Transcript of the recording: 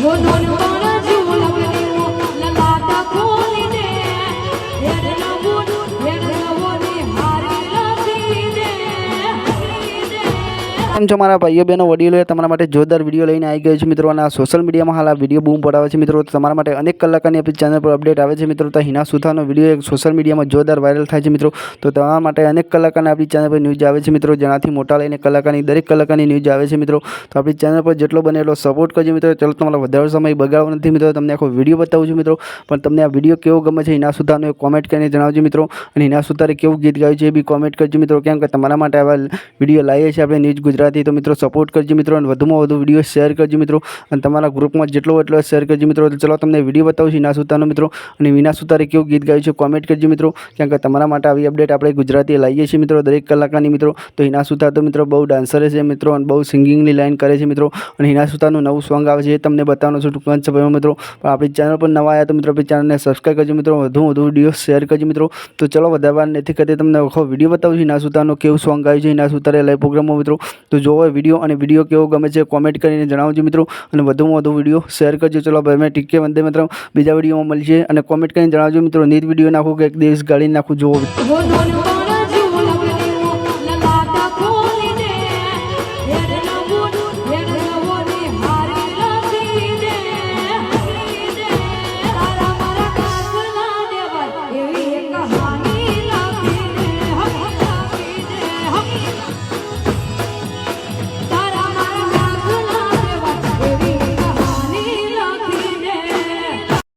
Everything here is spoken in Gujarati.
Oh, no, no, no, no. કેમ છો મારા ભાઈઓ બહેનો, વડીલો તમારા માટે જોરદાર વીડિયો લઈને આવી ગયો છે મિત્રો. અને આ સોશિયલ મીડિયામાં હાલ આ વીડિયો બૂમ પડાવે છે મિત્રો. તમારા માટે અનેક કલાકની આપણી ચેનલ પર અપડેટ આવે છે મિત્રો. તો હિના સુથાનો વીડિયો એક સોશિયલ મીડિયામાં જોરદાર વાયરલ થાય છે મિત્રો. તો તમારા માટે અનેક કલાકારના આપણી ચેનલ પર ન્યૂઝ આવે છે મિત્રો. જેનાથી મોટા લઈને કલાકારની, દરેક કલાકારની ન્યૂઝ આવે છે મિત્રો. તો આપણી ચેનલ પર જેટલો બને એટલો સપોર્ટ કરજો મિત્રો. ચલો, તમારો વધારે સમય બગાડવો નથી મિત્રો. તમને આખો વીડિયો બતાવું છું મિત્રો. પણ તમને આ વીડિયો કેવો ગમે છે હિના એ કોમેન્ટ કરીને જણાવજો મિત્રો. અને હિના સુથારે કેવું ગીત ગાયું છે એ બી કોમેન્ટ કરજો મિત્રો. કેમ કે તમારા માટે આવા વીડિયો લાવીએ છીએ આપણે ન્યૂઝ ગુજરાતી તો મિત્રો સપોર્ટ કરજો મિત્રો અને વધુમાં વધુ વીડિયો શેર કરજો મિત્રો. અને તમારા ગ્રુપમાં જેટલો એટલો શેર કરજો મિત્રો. ચલો તમને વીડિયો બતાવું છું સુતારનો મિત્રો. અને વિના સુતારે કેવું ગીત ગાયું છે કોમેન્ટ કરજો મિત્રો. કેમ કે તમારા માટે આવી અપડેટ આપણે ગુજરાતી લાવીએ છીએ મિત્રો, દરેક કલાકારની મિત્રો. તો હિના તો મિત્રો બહુ ડાન્સર છે મિત્રો અને બહુ સિંગિંગની લાઈન કરે છે મિત્રો. અને હિના સુતાનું નવું સોંગ આવે છે એ તમને બતાવવાનું છું ટૂંક સમયમાં મિત્રો. પણ આપણી ચેનલ પર નવા આવ્યા તો મિત્રો આપણી ચેનલને સબસ્ક્રાઈબ કરજો મિત્રો. વધુ વધુ વીડિયો શેર કરજો મિત્રો. તો ચલો વધારે વાર નથી કરતી તમને આખો વીડિયો બતાવું છું હિના સુતારનો કેવું સોંગ આવ્યું છે હિના સુતારે લાઈવ પ્રોગ્રામમાં મિત્રો. તો જોવો વીડિયો અને વીડિયો કેવો ગમે છે કોમેન્ટ કરીને જણાવજો મિત્રો. અને વધુમાં વધુ વીડિયો શેર કરજો. ચલો ભાઈ મેં ટીકે વંદે મિત્રો બીજા વિડીયોમાં મળશે અને કોમેન્ટ કરીને જણાવજો મિત્રો. નીત વીડિયો નાખું કે એક દિવસ ગાડી નાખું? જોવો.